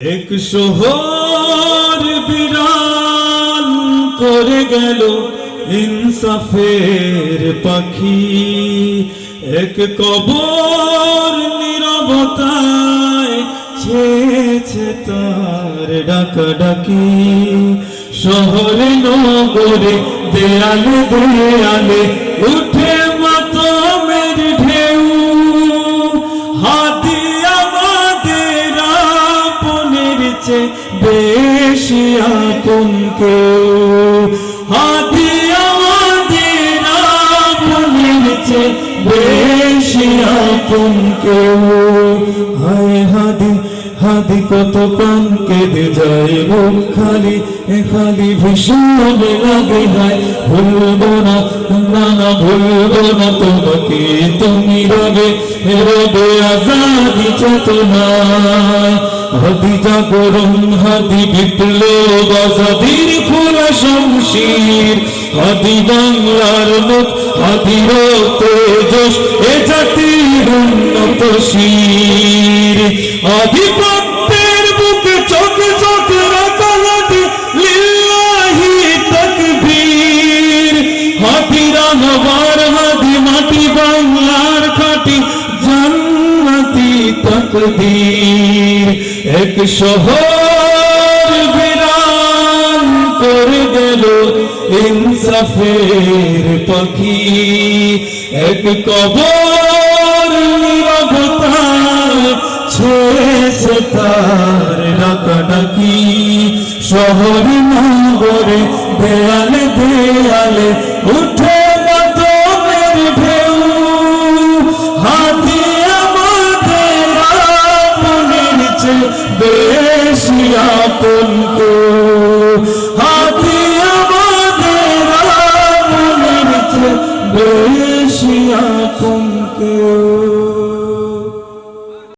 এক শহর বিরান করে গেল ইনসাফের পাখি। এক কবর নিরবতায় ছেছে তার ডাকাডাকি। শহরে নগরে দেয়ালে দেয়ালে উঠে চেয়ে বেশি আপন কেউ। হাতি আমাদের আপনের চেয়ে বেশি আপন কেউ। হায় হাদি হাদি কত প্রাণ কেঁদে যায় মুখ খালি, এ খালি ভীষণ লাগে হায়। ভুলবো না না ভুলবো না তোমাকে, তুমি রবে রবে আজাদি চেতনায় হাদি জাগরণ হাদি বিপ্লব, আজাদির খোলা শমশির। হাদি বাংলার মুখ হাদি তেজস এ জাতির উন্নত শির। আধিপত্যের বুকে চোখে চোখে রাখালাটি লিল্লাহি তাকবীর। হাতিরা নবার হাদি মাটি জান্নাতি তাকদীর। এক শহর বিরান করে গেল ইনসাফের পাখি। এক কবর নিরবতায় ছেছে তার ডাকাডাকি। শহর নগরে দেয়ালে দেয়ালে উঠে আপন কেউ